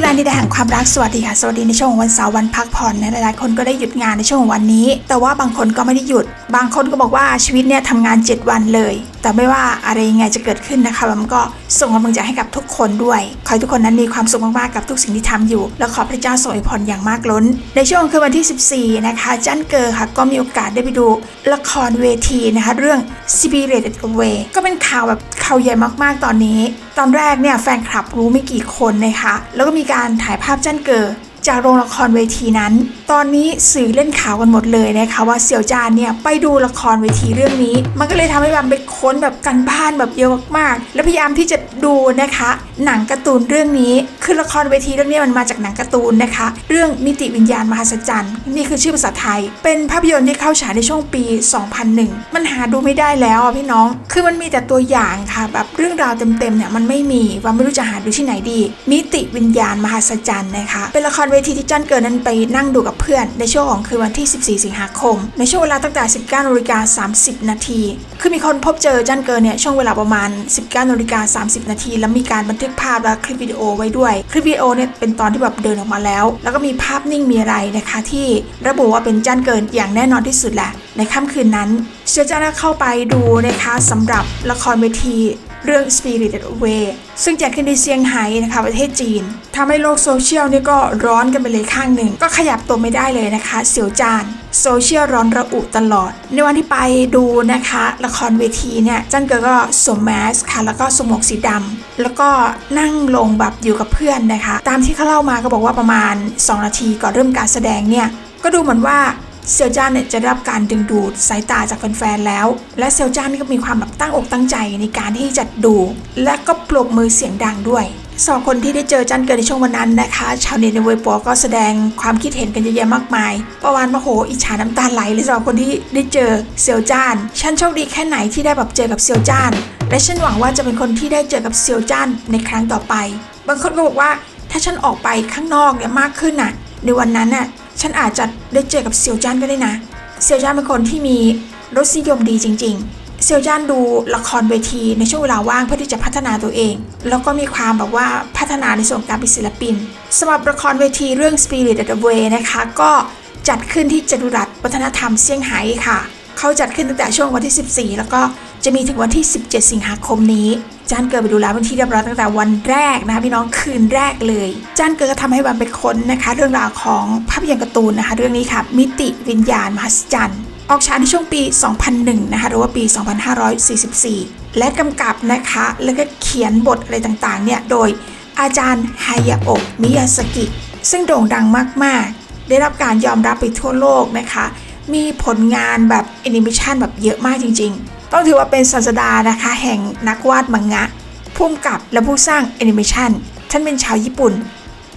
สู่แลนดินแดนแห่งความรักสวัสดีค่ะสวัสดีในช่วงของวันเสาร์วันพักผ่อนนะหลายๆคนก็ได้หยุดงานในช่วงของวันนี้ แต่ว่าบางคนก็ไม่ได้หยุด บางคนก็บอกว่าชีวิตเนี่ยทำงาน 7 วันเลย แต่ไม่ว่าอะไรยังไงจะเกิดขึ้นนะคะมันก็ส่งกำลังใจให้กับทุกคนด้วยขอให้ทุกคนนั้นมีความสุขมากๆกับทุกสิ่งที่ทำอยู่ และขอพระเจ้าทรงอวยพรอย่างมากล้น ในช่วงคืนวันที่ 14 นะคะจันเกอร์ค่ะก็มีโอกาสได้ไปดูละครเวทีนะคะเรื่อง Spirited Away ก็เป็นข่าวแบบ ข่าวใหญ่มากๆตอนนี้ ตอนแรกเนี่ยแฟนคลับรู้ไม่กี่คนนะคะ แล้วก็มีการถ่ายภาพจันเกอร์ จากโรงละครเวทีนั้น ตอนนี้สื่อเล่นข่าวกันหมดเลยนะคะว่าเสี่ยวจานเนี่ยไปดูละครเวทีเรื่องนี้ มันก็เลยทำให้บัมไปค้นแบบกันบ้านแบบเยอะมากๆ แล้วพยายามที่จะดูนะคะ หนังการ์ตูนเรื่องนี้ คือละครเวทีเรื่องนี้มันมาจากหนังการ์ตูนนะคะ เรื่องมิติวิญญาณมหัศจรรย์ นี่คือชื่อภาษาไทย เป็นภาพยนตร์ที่เข้าฉายในช่วงปี 2001 มันหาดูไม่ได้แล้วพี่น้อง คือมันมีแต่ตัวอย่างค่ะ แบบเรื่องราวเต็มๆเนี่ยมันไม่มีว่าไม่รู้จะหาดูที่ไหนดีมิติวิญญาณมหัศจรรย์นะคะ เป็นละครเวทีที่จันเกินนั้นไปนั่งดูกับเพื่อน ในช่วงของคืนวันที่ 14 สิงหาคม ในช่วงเวลาตั้งแต่ 19นาฬิกา30 นาทีคือมีคนพบเจอจันเกินเนี่ยช่วงเวลาประมาณ 19นาฬิกา30 นาที แล้วมีการบันทึกภาพและคลิปวิดีโอไว้ด้วย คลิปวิดีโอเนี่ยเป็นตอนที่แบบเดินออกมาแล้ว แล้วก็มีภาพนิ่งมีอะไรนะคะ ที่ระบุว่าเป็นจันเกินอย่างแน่นอนที่สุดแหละในค่ำคืนนั้นเชื่อจ้าได้เข้าไปดูนะคะสำหรับละครเวที เรื่อง Spirited Away ซึ่งจัดขึ้นในเซี่ยงไฮ้นะคะประเทศจีนทำให้โลกโซเชียลนี่ก็ร้อนกันไปเลยข้างหนึ่ง ก็ขยับตัวไม่ได้เลยนะคะ เสียวจานโซเชียลร้อนระอุตลอด ในวันที่ไปดูนะคะ ละครเวทีเนี่ยจันเกอก็สวมแมสค่ะ แล้วก็สวมหมวกสีดำแล้วก็นั่งลงแบบอยู่กับเพื่อนนะคะ ตามที่เขาเล่ามาก็บอกว่าประมาณ 2 นาทีก่อนเริ่มการแสดงเนี่ยก็ดูเหมือนว่า เซียวจ้านเนี่ยจะได้รับการดึงดูดสายตาจากแฟนๆแล้ว และเซียวจ้านนี่ก็มีความแบบตั้งอกตั้งใจในการที่จะดู และก็ปรบมือเสียงดังด้วยสองคนที่ได้เจอจันเกิดในช่วงวันนั้นนะคะ ชาวเน็ตในเว็บปอก็แสดงความคิดเห็นกันเยอะแยะมากมาย ประวันมาโหอิจฉาน้ำตาไหลเลยสำหรับคนที่ได้เจอเซียวจ้าน ฉันโชคดีแค่ไหนที่ได้แบบเจอกับเซียวจ้าน และฉันหวังว่าจะเป็นคนที่ได้เจอกับเซียวจ้านในครั้งต่อไป บางคนก็บอกว่าถ้าฉันออกไปข้างนอกเนี่ยมากขึ้นน่ะ ในวันนั้นน่ะฉันอาจจะได้เจอกับเซียวจันก็ได้นะ เซียวจันเป็นคนที่มีรสนิยมดีจริง ๆ เซียวจันดูละครเวทีในช่วงเวลาว่างเพื่อที่จะพัฒนาตัวเอง แล้วก็มีความแบบว่าพัฒนาในส่วนการเป็นศิลปินสำหรับละครเวทีเรื่อง Spirit of the Way นะคะ ก็จัดขึ้นที่จตุรัสวัฒนธรรมเซี่ยงไฮ้ค่ะ เขาจัดขึ้นตั้งแต่ช่วงวันที่ 14 แล้วก็ จะมีถึงวันที่ 17 สิงหาคมนี้จานเกิดไปดูแลเป็นที่เรียบร้อยตั้งแต่วันแรกนะคะพี่น้องคืนแรกเลยจานเกิดก็ทำให้วันไปค้นนะคะ เรื่องราวของภาพยนตร์การ์ตูนนะคะ เรื่องนี้ค่ะมิติวิญญาณมหัศจรรย์ออกฉายในช่วงปี 2001 นะคะ หรือว่าปี 2544 และกำกับนะคะ แล้วก็เขียนบทอะไรต่างๆ เนี่ย โดยอาจารย์ไฮยาโอะมิยาสกิ ซึ่งโด่งดังมาก ๆ ได้รับการยอมรับไปทั่วโลกนะคะ มีผลงานแบบแอนิเมชันแบบเยอะมากจริง ๆ ต้องถือว่าเป็นศาสดานะคะแห่งนักวาดมังงะผู้กำกับและผู้สร้างแอนิเมชันท่านเป็นชาวญี่ปุ่น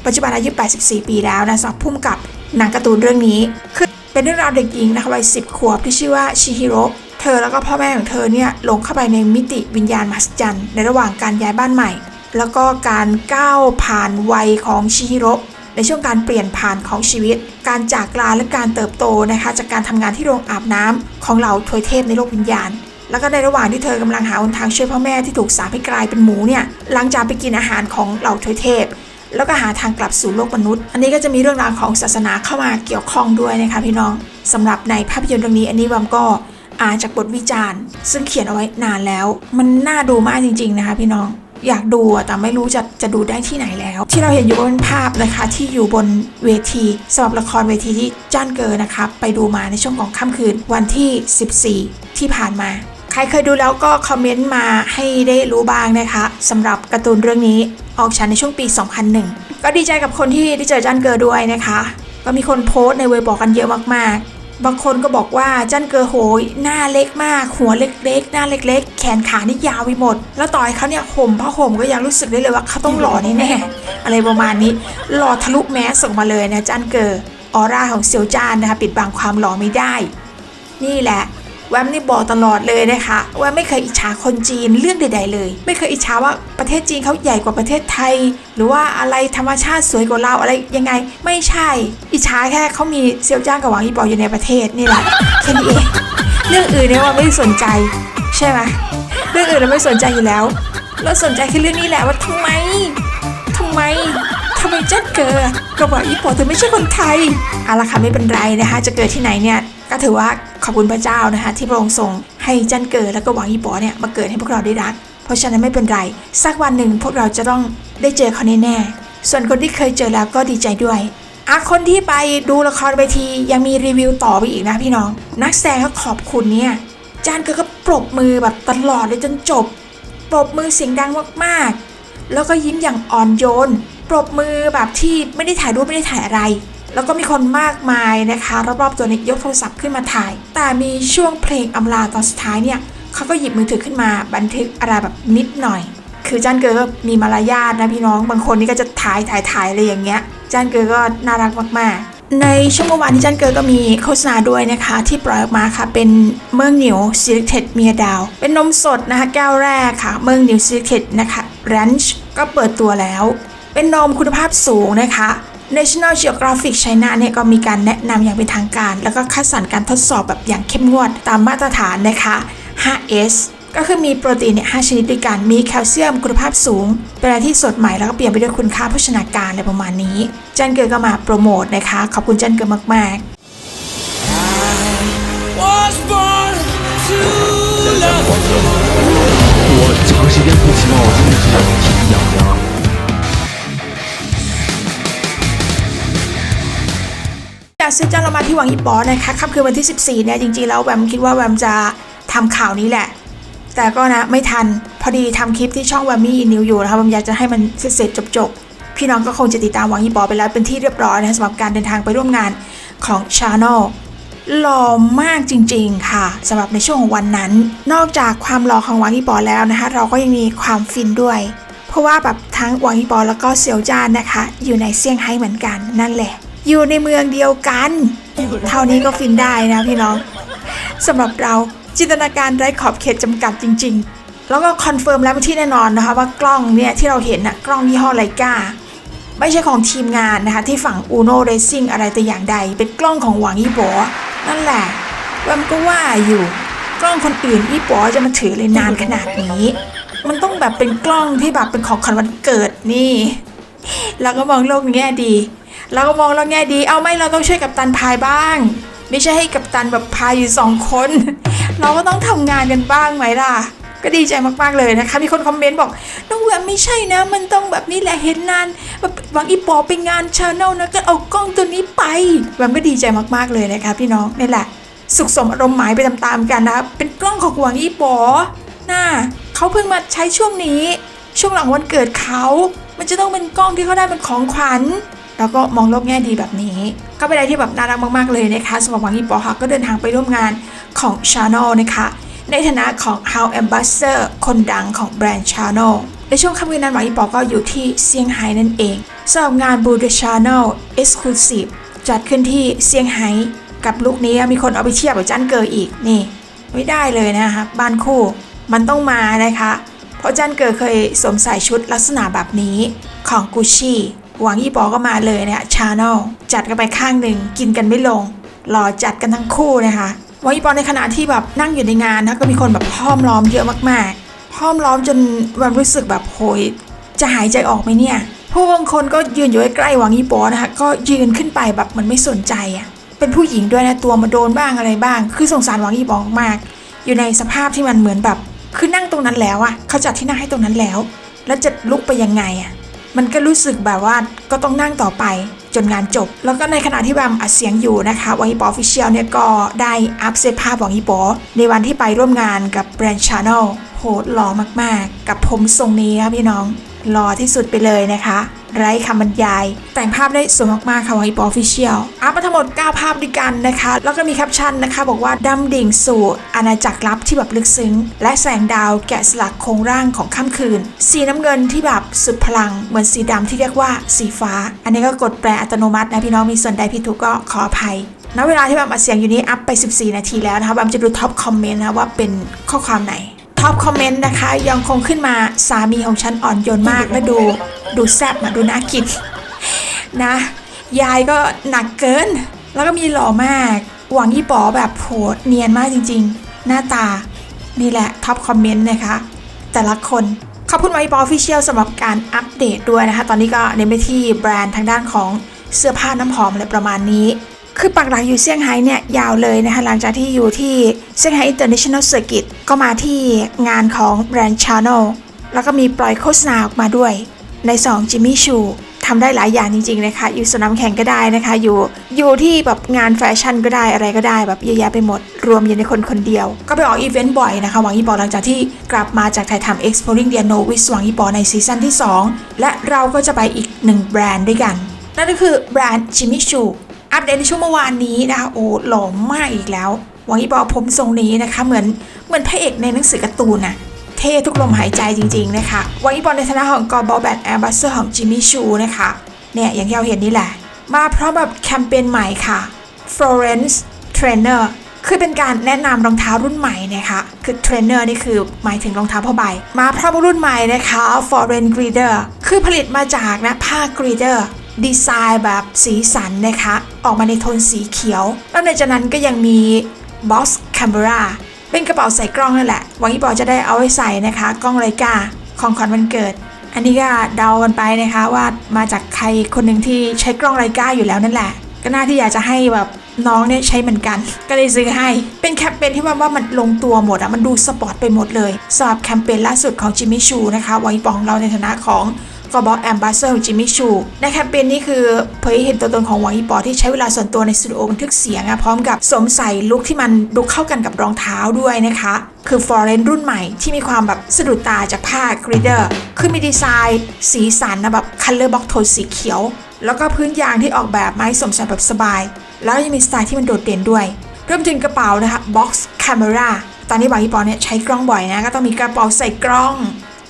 ปัจจุบันอายุ 84 ปีแล้วนะสำหรับผู้กำกับหนังการ์ตูนเรื่องนี้ คือเป็นเรื่องราวเด็กหญิงนะคะวัย 10 ขวบที่ชื่อว่าชิฮิโร่เธอแล้วก็พ่อแม่ของเธอเนี่ยหลงเข้าไปในมิติวิญญาณมหัศจรรย์ในระหว่างการย้ายบ้านใหม่ แล้วก็การก้าวผ่านวัยของชิฮิโร่ในช่วงการเปลี่ยนผ่านของชีวิต การจากลาและการเติบโตนะคะจากการทำงานที่โรงอาบน้ำของเหล่าทวยเทพในโลกวิญญาณ แล้วก็ในระหว่างที่เธอกำลังหาหนทางช่วยพ่อแม่ที่ถูกสาปให้กลายเป็นหมูเนี่ยหลังจากไปกินอาหารของเหล่าทวยเทพ แล้วก็หาทางกลับสู่โลกมนุษย์ อันนี้ก็จะมีเรื่องราวของศาสนาเข้ามาเกี่ยวข้องด้วยนะคะพี่น้องสำหรับในภาพยนตร์เรื่องนี้อันนี้วัมก็อ่านจากบทวิจารณ์ ซึ่งเขียนเอาไว้นานแล้ว มันน่าดูมากจริง ๆ นะคะพี่น้องอยากดูแต่ไม่รู้จะจะดูได้ที่ไหนแล้ว ที่เราเห็นอยู่ก็เป็นภาพนะคะที่อยู่บนเวทีสำหรับละครเวทีที่จ้านเกินนะคะไปดูมาในช่วงของค่ำคืนวันที่ 14 ที่ผ่านมา ใครเคยดูแล้วก็คอมเมนต์มาให้ได้รู้บ้างนะคะสำหรับการ์ตูนเรื่องนี้ออกฉายในช่วงปี 2001 ก็ดีใจกับคนที่ได้เจอจันเกอร์ด้วยนะคะ ก็มีคนโพสต์ในเว็บบอกกันเยอะมากๆ บางคนก็บอกว่าจันเกอร์โหยหน้าเล็กมาก หัวเล็กๆ หน้าเล็ก ๆ แขนขานี่ยาวไปหมด แล้วต่อให้เขาเนี่ยห่มผ้าห่มก็ยังรู้สึกได้เลยว่าเขาต้องหล่อแน่ๆอะไรประมาณนี้หล่อทะลุแมสส่งมาเลยนะจันเกอร์ออร่าของเซียวจานนะคะปิดบังความหล่อไม่ได้ นี่แหละ แวมนี่บอกตลอดเลยนะคะว่าไม่เคยอิจฉาคนจีนเรื่องใด ๆ เลย ไม่เคยอิจฉาว่าประเทศจีนเขาใหญ่กว่าประเทศไทย หรือว่าอะไรธรรมชาติสวยกว่าเราอะไรยังไง ไม่ใช่ อิจฉาแค่เขามีเซียวจ้างกับหวังอีปออยู่ในประเทศนี่แหละแค่นี้เองเรื่องอื่นเนี่ยว่าไม่สนใจ ใช่ไหมเรื่องอื่นเราไม่สนใจอยู่แล้วเราสนใจแค่เรื่องนี้แหละว่าทำไมทำไมทำไมเจันเกอก็บอกอีปอเธอไม่ใช่คนไทยเอาละค่ะไม่เป็นไรนะคะ จะเกิดที่ไหนเนี่ยก็ถือว่า ขอบคุณพระเจ้านะคะ ที่พระองค์ทรงให้จันเกอแล้วก็หวังอีปอเนี่ยมาเกิดให้พวกเราได้รัก เพราะฉะนั้นไม่เป็นไร สักวันหนึ่งพวกเราจะต้องได้เจอเขาแน่ๆส่วนคนที่เคยเจอแล้วก็ดีใจด้วยอะคนที่ไปดูละครเวทียังมีรีวิวต่อไปอีกนะพี่น้อง นักแสดงก็ขอบคุณเนี่ยจานเกอก็ปรบมือแบบตลอดเลยจนจบปรบมือเสียงดังมากๆ แล้วก็ยิ้มอย่างอ่อนโยนปรบมือแบบที่ไม่ได้ถ่ายรูปไม่ได้ถ่ายอะไร แล้วก็มีคนมากมายนะคะรอบๆตัวนี้ยกโทรศัพท์ขึ้นมาถ่าย แต่มีช่วงเพลงอำลาตอนสุดท้ายเนี่ยเขาก็หยิบมือถือขึ้นมาบันทึกอะไรแบบนิดหน่อย คือจ้านเกอก็มีมารยาทนะพี่น้องบางคนนี่ก็จะถ่ายถ่ายถ่ายอะไรอย่างเงี้ยจ้านเกอก็น่ารักมากๆในช่วงเมื่อวานที่จ้านเกอก็มีโฆษณาด้วยนะคะ ที่ปล่อยออกมาค่ะ เป็นเมืองเหนียวซีเ e ตเมียดาว เป็นนมสดนะคะ แก้วแรกค่ะ เมืองเหนียวซีเ e ตนะคะรันช์ก็เปิดตัวแล้ว เป็นนมคุณภาพสูงนะคะ National Geographic China เนี่ยก็มีการแนะนำอย่างเป็นทางการ แล้วก็คัดสรรการทดสอบแบบอย่างเข้มงวดตามมาตรฐานนะคะ 5S ก็คือมีโปรตีนเนี่ย5ชนิดด้วยกัน มีแคลเซียมคุณภาพสูง เป็นอะไรที่สดใหม่แล้วก็เปลี่ยนไปด้วยคุณค่าโภชนาการอะไรประมาณนี้ จันเกิดก็มาโปรโมทนะคะ ขอบคุณจันเกิดมาก ๆ was born to love. 我长时间不骑猫，真的是体力痒 痒。จากซื้อจันเรามาที่วังอีปอนะคะค่ำคืนวันที่ 14เนี่ยจริงๆแล้วแวมคิดว่าแวมจะทำข่าวนี้แหละ แต่ก็นะไม่ทันพอดีทำคลิปที่ช่องแวมมี่นิวอยู่นะคะแวมอยากจะให้มันเสร็จจบๆ พี่น้องก็คงจะติดตามวังอีปอไปแล้วเป็นที่เรียบร้อยนะคะสำหรับการเดินทางไปร่วมงานของชาแนลหล่อมากจริงๆค่ะสำหรับในช่วงของวันนั้น นอกจากความหล่อของวังอีปอแล้วนะคะ เราก็ยังมีความฟินด้วย เพราะว่าแบบทั้งหวังอีปอแล้วก็เซียวจานนะคะ อยู่ในเซี่ยงไฮ้เหมือนกันนั่นแหละ อยู่ในเมืองเดียวกัน เท่านี้ก็ฟินได้นะพี่น้องสำหรับเราจินตนาการไร้ขอบเขตจำกัดจริง ๆ แล้วก็คอนเฟิร์มแล้วที่แน่นอนนะคะว่ากล้องเนี่ยที่เราเห็นนะกล้องยี่ห้อไลกาไม่ใช่ของทีมงานนะคะที่ฝั่ง Uno Racing อะไรแต่อย่างใด เป็นกล้องของหวังอีโบนั่นแหละแวมก็ว่าอยู่กล้องคนอื่นอีโบจะมาถือเลยนานขนาดนี้ มันต้องแบบเป็นกล้องที่แบบเป็นของขวัญวันเกิดนี่เราก็มองโลกในแง่ดี เราก็มองโลกแง่ดี เอาไม่เราต้องช่วยกับตันพายบ้าง ไม่ใช่ให้กับตันแบบพายอยู่สองคน เราก็ต้องทำงานกันบ้างไหมล่ะ ก็ดีใจมากๆเลยนะคะ มีคนคอมเมนต์บอกน้องแหวมไม่ใช่นะ มันต้องแบบนี้แหละเห็นนานแบบหวังอีปอไปงานชาแนลนะก็เอากล้องตัวนี้ไปแหวมก็ดีใจมากๆเลยนะคะพี่น้องนี่แหละ สุขสมอารมณ์หมายไปตามๆกันนะเป็นกล้องของหวังอีปอน่าเขาเพิ่งมาใช้ช่วงนี้ ช่วงหลังวันเกิดเขา มันจะต้องเป็นกล้องที่เขาได้เป็นของขวัญ แล้วก็มองโลกแง่ดีแบบนี้ ก็เป็นอะไรที่แบบน่ารักมาก ๆ เลยนะคะสำหรับหวังอีปอค่ะก็เดินทางไปร่วมงานของ Channel นะคะ ในฐานะของ How Ambassador คนดังของแบรนด์ Channel ในช่วงค่ำคืนนั้นหวังอีปอก็อยู่ที่เซี่ยงไฮ้นั่นเองสำหรับงาน b u d Channel Exclusive จัดขึ้นที่เซี่ยงไฮ้กับลุคนี้มีคนเอาไปเทียบกับจันเกออีกนี่ ไม่ได้เลยนะคะบ้านคู่มันต้องมานะคะ เพราะจันเกิดเคยสวมใส่ชุดลักษณะแบบนี้ของกุชชี่ หวังยี่ปอก็มาเลยเนี่ยชาแนลจัดกันไปข้างหนึ่งกินกันไม่ลงรอจัดกันทั้งคู่นะคะหวังยี่ปอในขณะที่แบบนั่งอยู่ในงานนะก็มีคนแบบห้อมล้อมเยอะมากๆห้อมล้อมจนวันรู้สึกแบบโหยจะหายใจออกไหมเนี่ยเพราะบางคนก็ยืนอยู่ใกล้หวังยี่ปอนะคะก็ยืนขึ้นไปแบบมันไม่สนใจอะเป็นผู้หญิงด้วยนะตัวมาโดนบ้างอะไรบ้าง คือสงสารหวังยี่ปอมากอยู่ในสภาพที่มันเหมือนแบบ คือนั่งตรงนั้นแล้วอะเขาจัดที่นั่งให้ตรงนั้นแล้ว แล้วจะลุกไปยังไงอะ มันก็รู้สึกแบบว่าก็ต้องนั่งต่อไปจนงานจบ แล้วก็ในขณะที่แบมอัดเสียงอยู่นะคะวังฮิปอฟิเชียลเนี่ยก็ได้อัพเซตภาพวังฮิปอในวันที่ไปร่วมงานกับแบรนด์ชาแนลโหหล่อมากๆ กับผมทรงนี้ครับพี่น้องหล่อที่สุดไปเลยนะคะ ไร้คำบรรยาย แต่งภาพได้สวยมากๆค่ะวังอีปอฟิเชียลอัพมาทั้งหมด 9 ภาพด้วยกันนะคะ แล้วก็มีแคปชั่นนะคะ บอกว่าดำดิ่งสู่อาณาจักรลับที่แบบลึกซึ้ง และแสงดาวแกะสลักโครงร่างของค่ำคืน สีน้ำเงินที่แบบสุดพลัง เหมือนสีดำที่เรียกว่าสีฟ้า อันนี้ก็กดแปลอัตโนมัตินะพี่น้องมีส่วนใดผิดถูกก็ขออภัยณเวลาที่แบบอัดเสียงอยู่นี้อัพไป 14 นาทีแล้วนะคะบัมจะดูท็อปคอมเมนต์นะว่าเป็นข้อความไหน ท็อปคอมเมนต์นะคะ ยังคงขึ้นมาสามีของฉันอ่อนโยนมากและดูดูแซ่บมาดูน่ากินนะ ยายก็หนักเกิน แล้วก็มีหล่อมากหวังยี่ป๋อแบบโหเนียนมากจริง ๆ หน้าตา นี่แหละท็อปคอมเมนต์นะคะ แต่ละคนขอบคุณไวบอลฟิเชียลสำหรับการอัปเดตด้วยนะคะ ตอนนี้ก็เน้นไปที่แบรนด์ทางด้านของเสื้อผ้าน้ำหอมอะไรประมาณนี้ คือปักหลักอยู่เซี่ยงไฮ้เนี่ยยาวเลยนะคะหลังจากที่อยู่ที่เซี่ยงไฮ้ International Circuit ก็มาที่งานของแบรนด์ Channel แล้วก็มีปล่อยโฆษณาออกมาด้วย ในสองจิมมี่ชูทำได้หลายอย่างจริงๆนะคะ อยู่สนามแข่งก็ได้นะคะ อยู่อยู่ที่แบบงานแฟชั่นก็ได้อะไรก็ได้แบบเยอะแยะไปหมด รวมอยู่ในคนคนเดียว ก็ไปออกอีเวนต์บ่อยนะคะ หวังอีปอหลังจากที่กลับมาจากถ่ายทำ Exploring the Novice หวังอีปอในซีซั่นที่ 2 และเราก็จะไปอีกหนึ่งแบรนด์ด้วยกัน นั่นก็คือแบรนด์จิมมี่ชู อัปเดตในช่วงเมื่อวานนี้นะคะโอ้หล่อมากอีกแล้ววังอีปอผมทรงนี้นะคะ เหมือนเหมือนพระเอกในหนังสือการ์ตูนน่ะเท่ทุกลมหายใจจริงๆนะคะวางอีบอลในฐานะของกอบอลแบดแอร์บัสเซอร์ของจิมมี่ชูนะคะเนี่ยอย่างที่เราเห็นนี่แหละ มาพร้อมแบบแคมเปญใหม่ค่ะ Florence Trainer คือเป็นการแนะนำรองเท้ารุ่นใหม่นะคะคือ Trainer นี่คือหมายถึงรองเท้าผ้าใบ มาพร้อมรุ่นใหม่นะคะ Foreign Greeder คือผลิตมาจากนะผ้า Greeder ดีไซน์แบบสีสันนะคะ ออกมาในโทนสีเขียว แล้วในจากนั้นก็ยังมี Box Camera เป็นกระเป๋าใส่กล้องนั่นแหละ หวังอีบอจะได้เอาไว้ใส่นะคะ กล้องไลกาของขวัญวันเกิด อันนี้ก็เดากันไปนะคะว่ามาจากใครคนหนึ่งที่ใช้กล้องไลกาอยู่แล้วนั่นแหละ ก็น่าที่อยากจะให้แบบน้องเนี่ยใช้เหมือนกัน ก็เลยซื้อให้ เป็นแคมเปญที่ว่าว่ามันลงตัวหมดอะมันดูสปอร์ตไปหมดเลยสำหรับแคมเปญล่าสุดของจิมมี่ชูนะคะหวังอีบอลของเราในฐานะของ ก็บอกแอมบาสเซอร์จิมมี่ชูในแคมเปญนี้คือเผยเห็นตัวตนของหวังอีปอที่ใช้เวลาส่วนตัวในสตูดิโอบันทึกเสียงอะพร้อมกับสวมใส่ลุคที่มันดูเข้ากันกับรองเท้าด้วยนะคะ คือฟอร์เรนรุ่นใหม่ที่มีความแบบสะดุดตาจากผ้ากรีเดอร์คือมีดีไซน์ สีสันนะแบบคัลเลอร์บ็อกโทนสีเขียว แล้วก็พื้นยางที่ออกแบบมาให้สมใส่แบบสบาย แล้วยังมีสไตล์ที่มันโดดเด่นด้วยรวมถึงกระเป๋านะคะ box camera ตอนนี้หวังอีปอเนี่ยใช้กล้องบ่อยนะ ก็ต้องมีกระเป๋าใส่กล้อง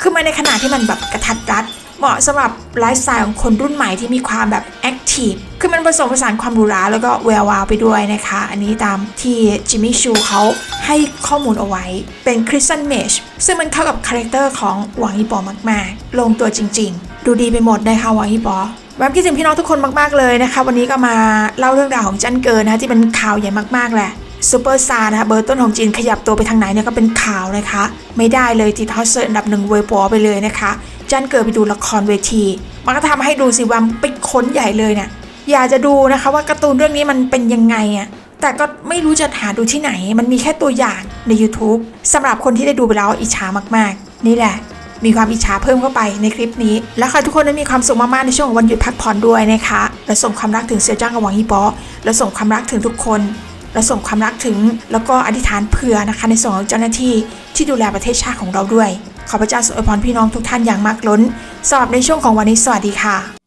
คือมาในขณะที่มันแบบกระทัดรัด เหมาะสำหรับไลฟ์สไตล์ของคนรุ่นใหม่ที่มีความแบบแอคทีฟคือมันผสมผสานความหรูหราแล้วก็แวววาวไปด้วยนะคะ อันนี้ตามที่จิมมี่ชูเขาให้ข้อมูลเอาไว้ เป็นคริสตันเมชซึ่งมันเข้ากับคาแรคเตอร์ของหวังอีปอมาก ๆ ลงตัวจริง ๆ ดูดีไปหมดนะคะหวังอีปอแวมคิดถึงพี่น้องทุกคนมาก ๆ เลยนะคะ วันนี้ก็มาเล่าเรื่องราวของจันเกินนะคะที่เป็นข่าวใหญ่มาก ๆ แหละซูเปอร์สตาร์นะคะเบอร์ต้นของจีนขยับตัวไปทางไหนเนี่ยก็เป็นข่าวนะคะ ไม่ได้เลยติดฮอตเซอร์อันดับหนึ่งเวปัวไปเลยนะคะ จันเกิดไปดูละครเวที มันก็ทำให้ดูสิว่าไปค้นใหญ่เลยเนี่ยอยากจะดูนะคะว่าการ์ตูนเรื่องนี้มันเป็นยังไงอะแต่ก็ไม่รู้จะหาดูที่ไหน มันมีแค่ตัวอย่างใน YouTube สำหรับคนที่ได้ดูไปแล้วอิจฉามากๆ นี่แหละ มีความอิจฉาเพิ่มเข้าไปในคลิปนี้ และขอให้ทุกคนได้มีความสุขมากๆในช่วงของวันหยุดพักผ่อนด้วยนะคะ และส่งความรักถึงเสี่ยวจ้างกับหวังฮีปอและส่งความรักถึงทุกคนและส่งความรักถึง แล้วก็อธิษฐานเผื่อนะคะในส่วนของเจ้าหน้าที่ที่ดูแลประเทศชาติของเราด้วย ขอพระเจ้าทรงอวยพรพี่น้องทุกท่านอย่างมากล้นสำหรับในช่วงของวันนี้สวัสดีค่ะ